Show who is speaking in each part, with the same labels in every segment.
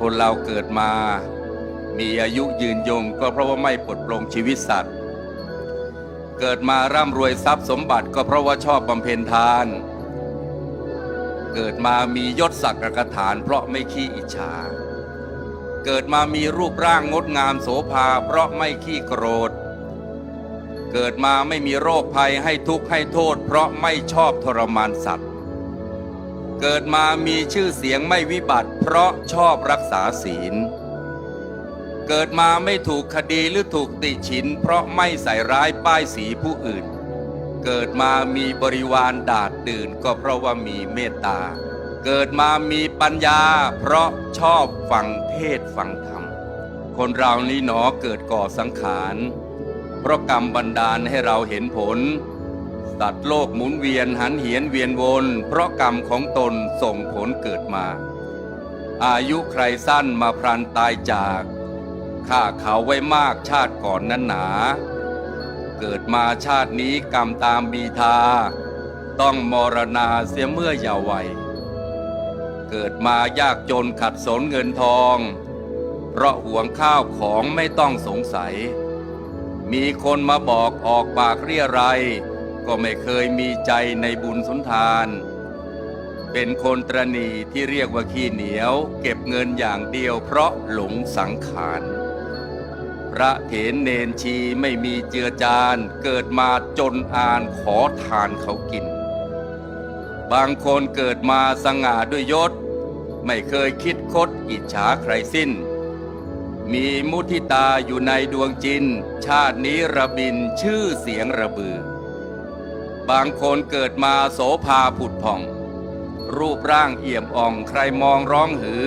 Speaker 1: คนเราเกิดมา มีอายุยืนยงก็เพราะว่าไม่ปลดปลงชีวิตสัตว์ เกิดมาร่ำรวยทรัพย์สมบัติก็เพราะว่าชอบบำเพ็ญทาน เกิดมามียศศักดิ์กระฐาน เพราะไม่ขี้อิจฉา เกิดมามีรูปร่างงดงามโสภาเพราะไม่ขี้โกรธ เกิดมาไม่มีโรคภัยให้ทุกข์ให้โทษ เพราะไม่ชอบทรมานสัตว์ เกิดมามีชื่อเสียงไม่วิบัติ เพราะชอบรักษาศีล เกิดมาไม่ถูกคดีหรือถูกติฉิน เพราะไม่ใส่ร้ายป้ายสีผู้อื่น เกิดมามีบริวารดาดดื่นก็เพราะว่ามีเมตตา เกิดมามีปัญญา เพราะชอบฟังเทศฟังธรรม คนเรานี้หนอเกิดก่อสังขาร เพราะกรรมบันดาลให้เราเห็นผล สัตว์โลกหมุนเวียนหันเหียนเวียนวน เพราะกรรมของตนส่งผลเกิดมา อายุใครสั้นมาพรันตายจากข้าเขาไว้มากชาติก่อนนั้นหนา เกิดมาชาตินี้กรรมตามบีทา ต้องมรณาเสียเมื่อเยาว์วัย เกิดมายากจนขัดสนเงินทอง เพราะห่วงข้าวของไม่ต้องสงสัย มีคนมาบอกออกปากเรียไรย ก็ไม่เคยมีใจในบุญสุนทาน เป็นคนตรณีที่เรียกว่าขี้เหนียว เก็บเงินอย่างเดียวเพราะหลงสังขารพระเถรเนนชีไม่มีเจือจานเกิดมาจนอานขอทานเขากิน บางคนเกิดมาสง่าด้วยยศ ไม่เคยคิดคดอิจฉาใครสิ้น มีมุทิตาอยู่ในดวงจิน ชาตินี้ระบินชื่อเสียงระบือ บางคนเกิดมาโสภาผุดผ่อง รูปร่างเอี่ยมอ่องใครมองร้องหือ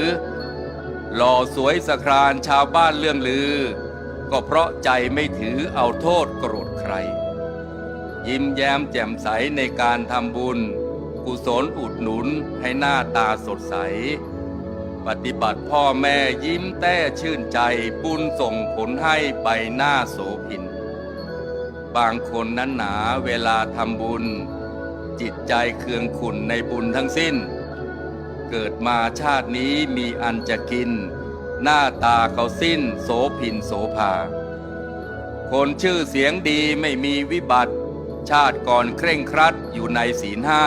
Speaker 1: หล่อสวยสครานชาวบ้านเรื่องลือ ก็เพราะใจไม่ถือเอาโทษโกรธใคร ยิ้มแย้มแจ่มใสในการทำบุญ กุศลอุดหนุนให้หน้าตาสดใส ปฏิบัติพ่อแม่ยิ้มแต้ชื่นใจบุญส่งผลให้ใบหน้าโสพิน บางคนนั้นหนาเวลาทำบุญ จิตใจเคืองขุนในบุญทั้งสิ้น เกิดมาชาตินี้มีอันจะกิน หน้าตาเขาสิ้นโสพินโสภา คนชื่อเสียงดีไม่มีวิบัติ ชาติก่อนเคร่งครัดอยู่ในศีลห้า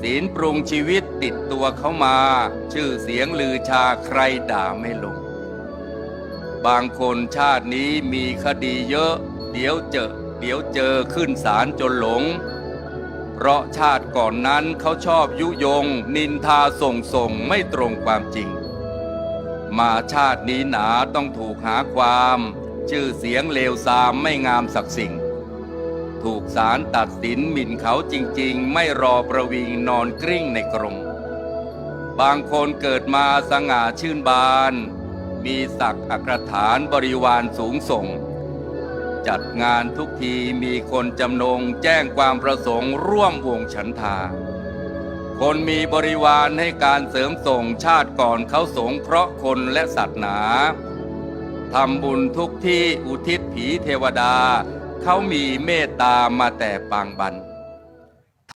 Speaker 1: ศีลปรุงชีวิตติดตัวเขามา ชื่อเสียงลือชาใครด่าไม่ลง บางคนชาตินี้มีคดีเยอะ เดี๋ยวเจอ เดี๋ยวเจอขึ้นศาลจนหลง เพราะชาติก่อนนั้นเขาชอบยุยง นินทาส่งส่งไม่ตรงความจริง มาชาตินี้หนาต้องถูกหาความ ชื่อเสียงเลวทรามไม่งามสักสิ่ง ถูกศาลตัดสินหมิ่นเขาจริง ๆ ไม่รอประวิงนอนกริ้งในกรงบางคนเกิดมาสง่าชื่นบาน มีศักดิ์อักฐานบริวารสูงส่ง จัดงานทุกทีมีคนจำนงแจ้งความประสงค์ร่วมวงฉันทา คนมีบริวารให้การเสริมส่งชาติก่อนเขาสงเคราะห์คนและสัตว์หนาทำบุญทุกที่อุทิศผีเทวดา เขามีเมตตามาแต่ปางบัน